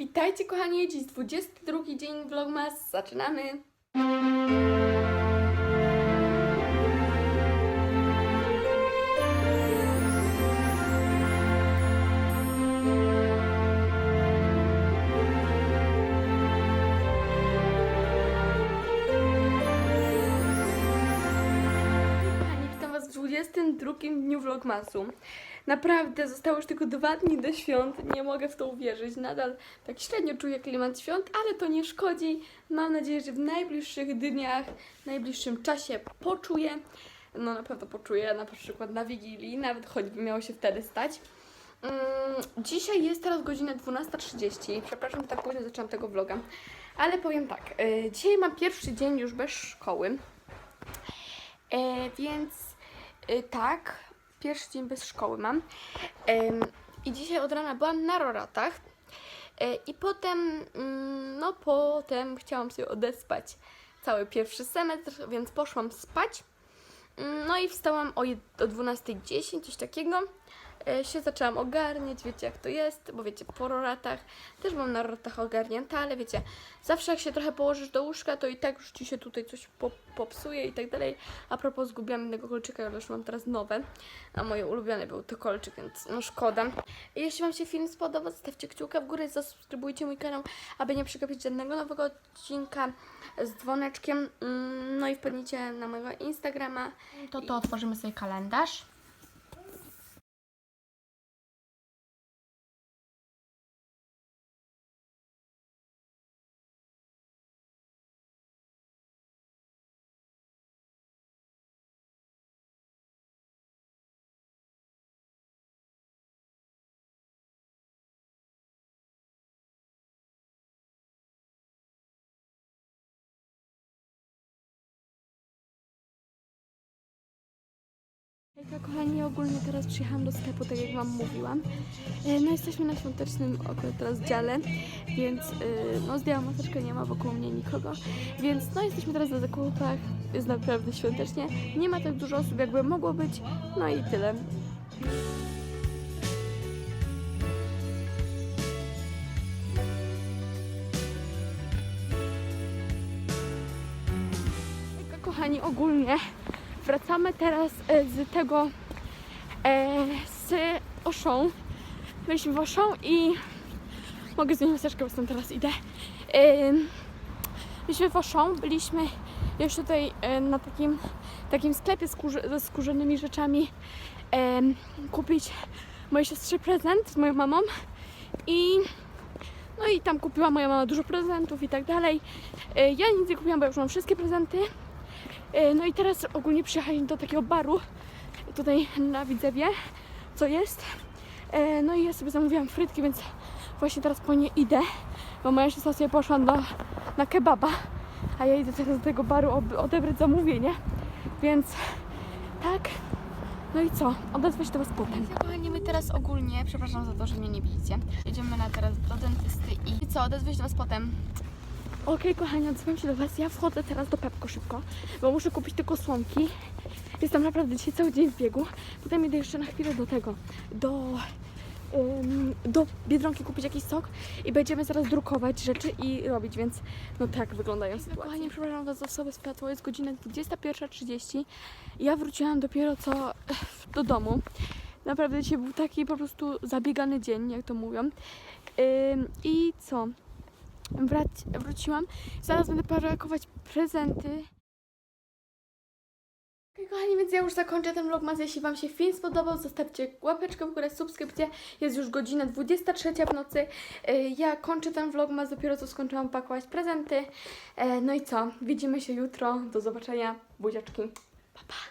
Witajcie kochani, dziś 22 dzień Vlogmas, zaczynamy! 22 dniu Vlogmasu. Naprawdę, zostało już tylko dwa dni do świąt. Nie mogę w to uwierzyć. Nadal tak średnio czuję klimat świąt, ale to nie szkodzi. Mam nadzieję, że w najbliższych dniach, w najbliższym czasie poczuję. No na pewno poczuję, na przykład na Wigilii, nawet choćby miało się wtedy stać. Mm, dzisiaj jest teraz godzina 12.30. Przepraszam, że tak późno zaczęłam tego vloga. Ale powiem tak, y, dzisiaj mam pierwszy dzień już bez szkoły. E, więc e, tak, pierwszy dzień bez szkoły mam. I dzisiaj od rana byłam na roratach. E, I potem, mm, no potem chciałam sobie odespać cały pierwszy semestr, więc poszłam spać. Mm, No i wstałam o 12.10, coś takiego. E, się zaczęłam ogarniać, wiecie jak to jest, bo wiecie, po roratach też mam na roratach ogarnięte, ale wiecie, zawsze jak się trochę położysz do łóżka, to i tak już ci się tutaj coś po, popsuje i tak dalej. A propos, zgubiłam innego kolczyka, ale już mam teraz nowe, a moje ulubione był to kolczyk, więc no szkoda. I jeśli Wam się film spodobał, zostawcie kciuka w górę, zasubskrybujcie mój kanał, aby nie przegapić żadnego nowego odcinka z dzwoneczkiem. Mm, No i wpadnijcie na mojego Instagrama. To to otworzymy sobie kalendarz. Kochani, ogólnie teraz przyjechałam do sklepu, tak jak Wam mówiłam. E, No jesteśmy na świątecznym akurat teraz dziale, więc e, no zdjęłam maseczkę, nie ma wokół mnie nikogo, więc no jesteśmy teraz na zakupach, jest naprawdę świątecznie. Nie ma tak dużo osób jakby mogło być, no i tyle. Kochani, ogólnie wracamy teraz e, z tego e, z Oszą. Byliśmy w Oszą i mogę zdjąć maseczkę, bo stąd teraz idę. E, byliśmy w Oszą, byliśmy jeszcze tutaj na takim, takim sklepie ze skórzanymi rzeczami kupić mojej siostrze prezent z moją mamą i no i tam kupiła moja mama dużo prezentów i tak dalej. Ja nic nie kupiłam, bo już mam wszystkie prezenty. E, No i teraz ogólnie przyjechaliśmy do takiego baru tutaj na Widzewie, co jest. E, No i ja sobie zamówiłam frytki, więc właśnie teraz po nie idę, bo moja siostra sobie poszła do, na kebaba, a ja idę teraz do tego baru odebrać zamówienie, więc tak. No i co? Odezwę się do Was potem. Kochani, my teraz ogólnie, przepraszam za to, że mnie nie widzicie, jedziemy na teraz do dentysty i, i co, odezwę się do Was potem. Okej, kochani, odzywam się do Was. Ja wchodzę teraz do Pepko szybko, bo muszę kupić tylko słomki. Jestem naprawdę dzisiaj cały dzień w biegu. Potem idę jeszcze na chwilę do tego, do, ym, do Biedronki kupić jakiś sok i będziemy zaraz drukować rzeczy i robić, więc no tak wyglądają sytuacje. Kochani, przepraszam Was za sobie światło, jest godzina 21.30. Ja wróciłam dopiero co do domu. Naprawdę dzisiaj był taki po prostu zabiegany dzień, jak to mówią. Ym, I co? Wrac- wróciłam. Zaraz będę pakować prezenty. Kochani, więc ja już zakończę ten vlogmas. Jeśli Wam się film spodobał, zostawcie łapeczkę w górę, subskrypcję. Jest już godzina 23 w nocy. E, Ja kończę ten vlogmas, dopiero co skończyłam pakować prezenty. E, No i co? Widzimy się jutro. Do zobaczenia. Buziaczki. Pa, pa.